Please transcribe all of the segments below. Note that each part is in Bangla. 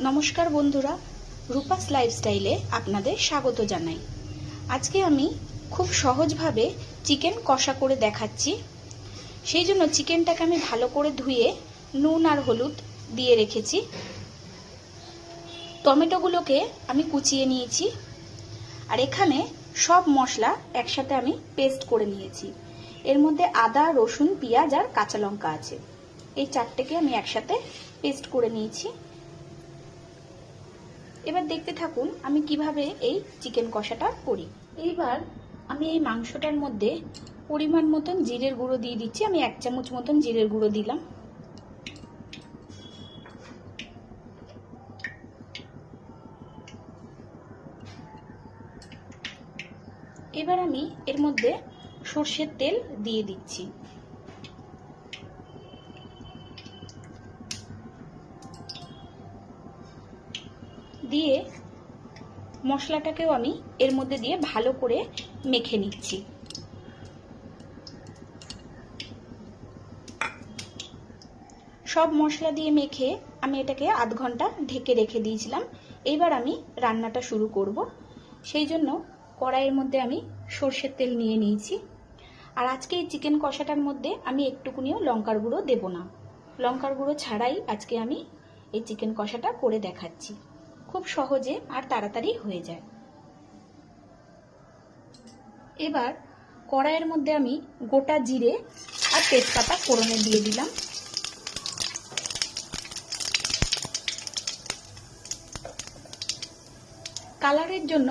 নমস্কার বন্ধুরা, রূপাস লাইফস্টাইলে আপনাদের স্বাগত জানাই। আজকে আমি খুব সহজভাবে চিকেন কষা করে দেখাচ্ছি। সেই জন্য চিকেনটাকে আমি ভালো করে ধুয়ে নুন আর হলুদ দিয়ে রেখেছি। টমেটোগুলোকে আমি কুচিয়ে নিয়েছি। আর এখানে সব মশলা একসাথে আমি পেস্ট করে নিয়েছি। এর মধ্যে আদা, রসুন, পেঁয়াজ আর কাঁচা লঙ্কা আছে। এই চারটেকে আমি একসাথে পেস্ট করে নিয়েছি। এবার দেখতে থাকুন আমি কীভাবে এই চিকেন কষাটা করি। এইবার আমি এই মাংসটার মধ্যে পরিমাণ মতন জিরের গুঁড়ো দিয়ে দিচ্ছি। আমি এক চামচ মতন জিরের গুঁড়ো দিলাম। এবার আমি এর মধ্যে সর্ষের তেল দিয়ে দিচ্ছি। দিয়ে মশলাটাকেও আমি এর মধ্যে দিয়ে ভালো করে মেখে নিচ্ছি। সব মশলা দিয়ে মেখে আমি এটাকে আধ ঘণ্টা ঢেকে রেখে দিয়েছিলাম। এইবার আমি রান্নাটা শুরু করব। সেই জন্য কড়াইয়ের মধ্যে আমি সর্ষের তেল নিয়ে নিয়েছি। আর আজকে এই চিকেন কষাটার মধ্যে আমি একটুকুনিও লঙ্কার গুঁড়ো দেব না। লঙ্কার গুঁড়ো ছাড়াই আজকে আমি এই চিকেন কষাটা করে দেখাচ্ছি। খুব সহজে আর তাড়াতাড়ি হয়ে যায়। এবার কড়াইয়ের মধ্যে আমি গোটা জিরে আর তেজপাতা ফোড়নে দিয়ে দিলাম। কালারের জন্য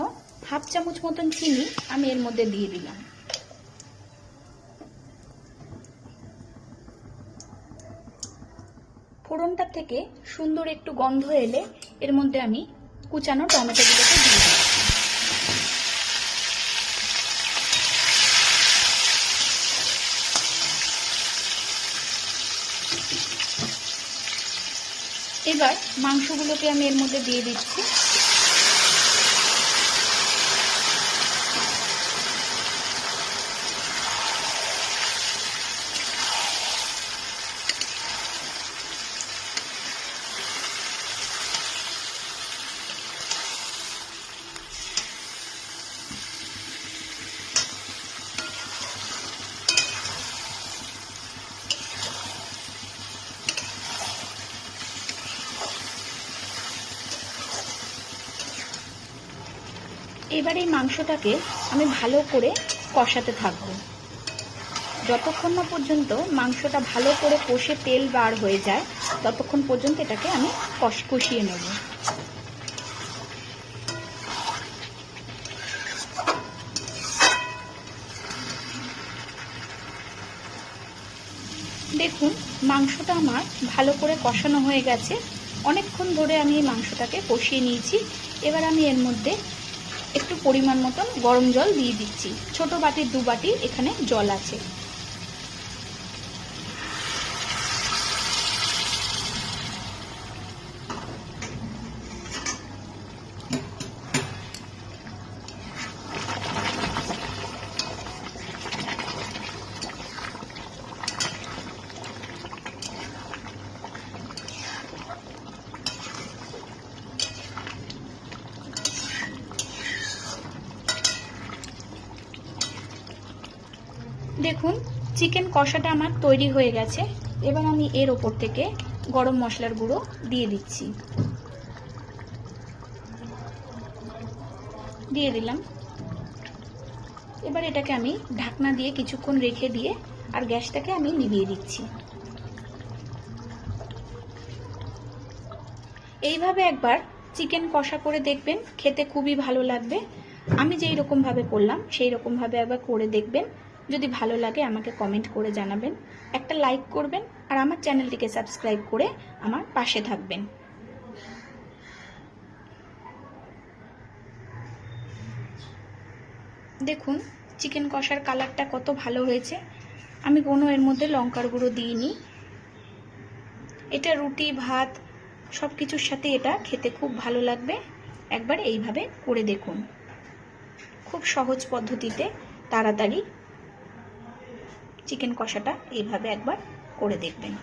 হাফ চামচ মতন চিনি আমি এর মধ্যে দিয়ে দিলাম। ফোড়নটা থেকে সুন্দর একটু গন্ধ এলে এর মধ্যে আমি কুচানো টমেটোগুলোকে দিয়ে দিচ্ছি। এবার মাংসগুলোকে আমি এর মধ্যে দিয়ে দিচ্ছি। এবার এই মাংসটাকে আমি ভালো করে কষাতে থাকব। যতক্ষণ না পর্যন্ত মাংসটা ভালো করে কষে তেল বার হয়ে যায়, ততক্ষণ পর্যন্ত এটাকে আমি কষ, কষিয়ে নেব। দেখুন, মাংসটা আমার ভালো করে কষানো হয়ে গেছে। অনেকক্ষণ ধরে আমি এই মাংসটাকে কষিয়ে নিয়েছি। এবার আমি এর মধ্যে একটু পরিমাণ মতন গরম জল দিয়ে দিচ্ছি। ছোট বাটির দু বাটি এখানে জল আছে। দেখুন চিকেন কষাটা আমার তৈরি হয়ে গেছে। এবার আমি এর ওপর থেকে গরম মশলার গুঁড়ো দিয়ে দিচ্ছি। দিয়ে দিলাম। এবার এটাকে আমি ঢাকনা দিয়ে কিছুক্ষণ রেখে দিয়ে আর গ্যাসটাকে আমি নিভিয়ে দিচ্ছি। এইভাবে একবার চিকেন কষা করে দেখবেন, খেতে খুবই ভালো লাগবে। আমি যেই রকমভাবে করলাম, সেই রকমভাবে একবার করে দেখবেন। যদি ভালো লাগে আমাকে কমেন্ট করে জানাবেন, একটা লাইক করবেন, আর আমার চ্যানেলটিকে সাবস্ক্রাইব করে আমার পাশে থাকবেন। দেখুন চিকেন কষার কালারটা কত ভালো হয়েছে। আমি কোনো এর মধ্যে লঙ্কার গুঁড়ো দিইনি। এটা রুটি, ভাত সব কিছুর সাথে এটা খেতে খুব ভালো লাগবে। একবার এইভাবে করে দেখুন। খুব সহজ পদ্ধতিতে তাড়াতাড়ি চিকেন কষাটা এইভাবে একবার করে দেখবেন।